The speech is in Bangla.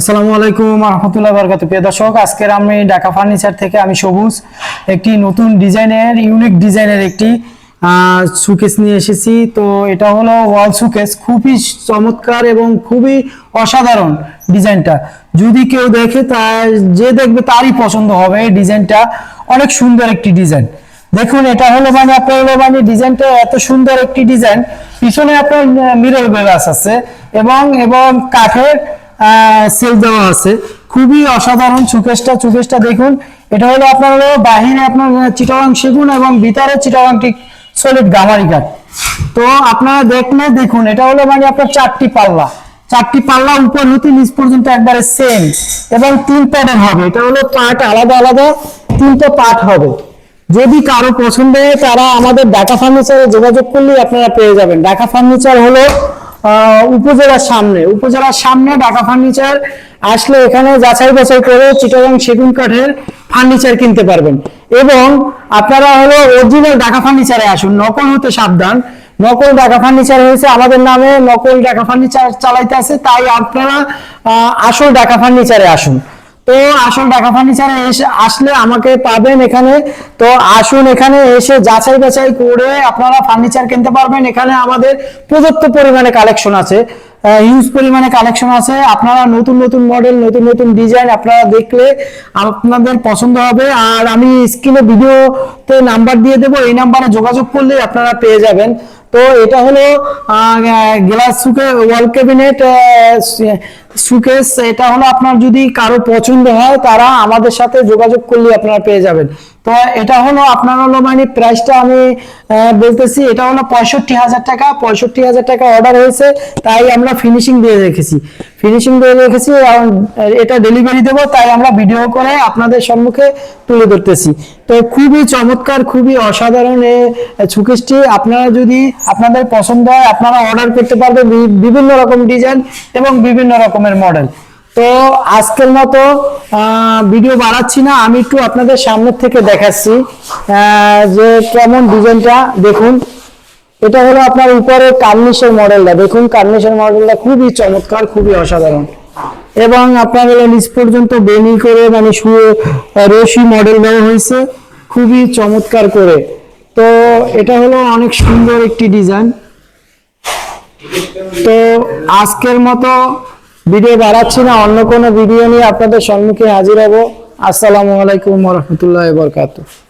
আসসালামু আলাইকুম রহমতুল্লাহ বরকাত প্রিয় দর্শক, আজকের আমি ঢাকা ফার্নিচার থেকে আমি সবুজ, একটি নতুন ডিজাইনের, ইউনিক ডিজাইনের একটি সুকেস নিয়ে এসেছি। তো এটা হলো ওয়াল সুকেস খুবই চমৎকার এবং খুবই অসাধারণ ডিজাইনটা। যদি কেউ দেখে তা, যে দেখবে তারই পছন্দ হবে এই ডিজাইনটা। অনেক সুন্দর একটি ডিজাইন। দেখুন, এটা হলো মানে আপনার হলো মানে ডিজাইনটা এত সুন্দর একটি ডিজাইন। পিছনে আপনার মিরর গ্লাস আছে এবং এবং কাঠের সেল দেওয়া আছে। খুবই অসাধারণ চুকেশটা চুকেশটা দেখুন। এটা হলো আপনার হলো বাহিরে আপনার চিটাগাং সেগুন এবং ভিতরে চিটাগাংটি সলিড গামারি কাঠ তো আপনারা দেখলে দেখুন, এটা হলো মানে আপনার চারটি পাল্লা। চারটি পাল্লা উপর হতে নিচ পর্যন্ত একবারে সেম এবং তিন প্যাটার্ন হবে। এটা হলো পার্ট আলাদা আলাদা, তিনটে পার্ট হবে। যদি কারও পছন্দ হয়, তারা আমাদের ঢাকা ফার্নিচারে যোগাযোগ করলেই আপনারা পেয়ে যাবেন। ঢাকা ফার্নিচার হলো উপজেলার সামনে। উপজেলার সামনে ঢাকা ফার্নিচার আসলে এখানে যাচাই বাছাই করে চিটাগাং সেগুন কাঠের ফার্নিচার কিনতে পারবেন। এবং আপনারা হলো অরিজিনাল ঢাকা ফার্নিচারে আসুন। নকল হতে সাবধান। নকল ঢাকা ফার্নিচার হয়েছে, আমাদের নামে নকল ঢাকা ফার্নিচার চালাইতে আছে, তাই আপনারা আসল ঢাকা ফার্নিচারে আসুন। তো আসুন ঢাকা ফার্নিচারে এসে আসলে আমাকে পাবেন এখানে। তো আসুন এখানে এসে যাচাই বাছাই করে আপনারা ফার্নিচার কিনতে পারবেন। এখানে আমাদের প্রদত্ত পরিমাণে কালেকশন আছে। হিউজ পরিমাণে কালেকশন আছে। আপনারা নতুন নতুন মডেল নতুন নতুন ডিজাইন আপনারা দেখলে আপনাদের পছন্দ হবে। আর আমি স্ক্রিনে ভিডিওতে নাম্বার দিয়ে দেবো। এই নাম্বারে যোগাযোগ করলে আপনারা পেয়ে যাবেন। তো এটা হলো গ্লাস সুকে ওয়াল ক্যাবিনেট সুকেস এটা হলো আপনার যদি কারও পছন্দ হয়, তারা আমাদের সাথে যোগাযোগ করলে আপনারা পেয়ে যাবেন। তো এটা হলো আপনার হলো মানে প্রাইসটা আমি বলতেছি, এটা হলো পঁয়ষট্টি হাজার টাকা, পঁয়ষট্টি হাজার টাকা অর্ডার হয়েছে, তাই আমরা ফিনিশিং দিয়ে রেখেছি। ফিনিশিং দিয়ে রেখেছি এটা ডেলিভারি দেবো, তাই আমরা ভিডিও করে আপনাদের সম্মুখে তুলে ধরতেছি। তো খুবই চমৎকার, খুবই অসাধারণ এ সুকেশটি আপনারা যদি আপনাদের পছন্দ হয়, আপনারা অর্ডার করতে পারবেন বিভিন্ন রকম ডিজাইন এবং বিভিন্ন রকমের মডেল তো আজকের মতো ভিডিও বাড়াচ্ছি না, আমি একটু আপনাদের সামনের থেকে দেখাচ্ছি যে কেমন ডিজাইনটা দেখুন। এটা হলো আপনার উপরে কার্নিশের মডেলটা দেখুন কার্নিশের মডেলটা খুবই চমৎকার, খুবই অসাধারণ। এবং আপনার হলো নিচ পর্যন্ত বেনি করে মানে শুয়ে রশি মডেল দেওয়া হয়েছে, খুবই চমৎকার করে। তো এটা হলো অনেক সুন্দর একটি ডিজাইন তো আজকের মতো ভিডিও বাড়াচ্ছি না, অন্য কোনো ভিডিও নিয়ে আপনাদের সম্মুখে হাজির হব। আসসালামু আলাইকুম রহমতুল্লাহ বরকাতুহ।